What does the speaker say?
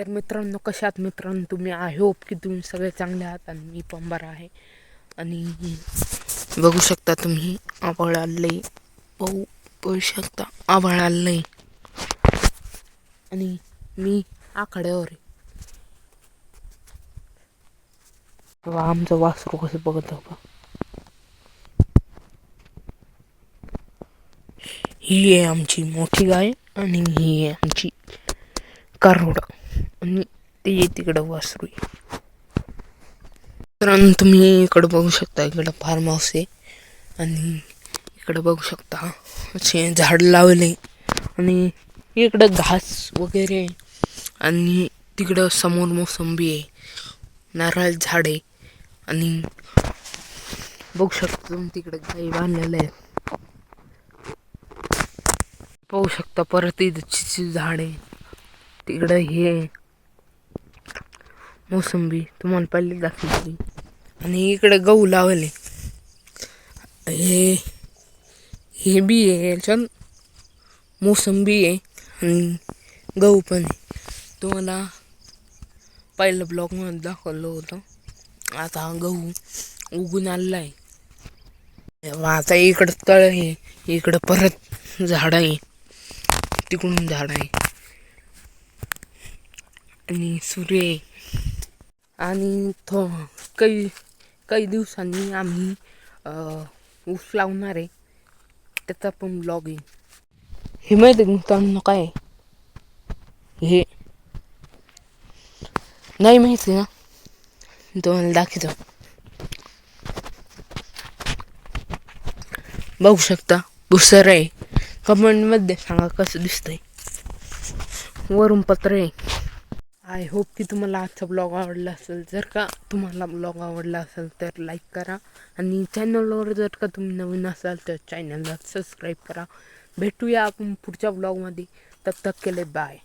तर मित्रांनो कशा मित्रांनो तुम्ही आय होप की तुम्ही सगळे चांगले आहात आणि मी पण बरा आहे. आणि बघू शकता तुम्ही आभाळ आलंय बघू बघू शकता आभाळ आलंय आणि मी आखाड्यावर आहे. तेव्हा आमचं वासरू कसं बघत बघा. ही आहे आमची मोठी गाय आणि ही आहे आमची कारोडा. आणि ते तिकडं वासरू आहे मित्रांनो तुम्ही इकडं बघू शकता इकडं फार्म हाऊस आहे आणि इकडं बघू शकता असे झाड लावले. आणि इकडं घास वगैरे आहे. आणि तिकडं समोर मोसंबी आहे. नारळ झाड आहे. आणि बघू शकता तुम्ही तिकडे गाई बांधलेलं आहे पाहू शकता परत इथं झाड आहे. तिकडं हे मोसंबी तुम्हाला पहिले दाखवली आणि इकडे गहू लावले. हे हे बी आहे याच्यात मोसंबी आहे आणि गहू पण आहे. तुम्हाला पहिलं ब्लॉगमध्ये दाखवलं होतं. आता हा गहू उगून आलेला आहे आता इकडं तळ आहे इकडं परत झाड आहे. तिकडून झाड आहे. आणि सूर्य आहे. आणि थो काही काही दिवसांनी आम्ही ऊस लावणार आहे. त्याचा पण ब्लॉग येईल. हे माहिती आहे मित्रांनो काय हे नाही माहिती ना? तुम्हाला दाखवतो. बघू शकता भुसर आहे. कमेंटमध्ये सांगा कसं दिसतंय. वरून पत्र आहे. आय होप की तुम्हाला आजचा ब्लॉग आवडला असेल. जर का तुम्हाला ब्लॉग आवडला असेल तर लाईक करा आणि चॅनलवर जर का तुम्ही नवीन असाल तर चॅनलला सबस्क्राईब करा. भेटूया आपण पुढच्या ब्लॉगमध्ये तब तक केले बाय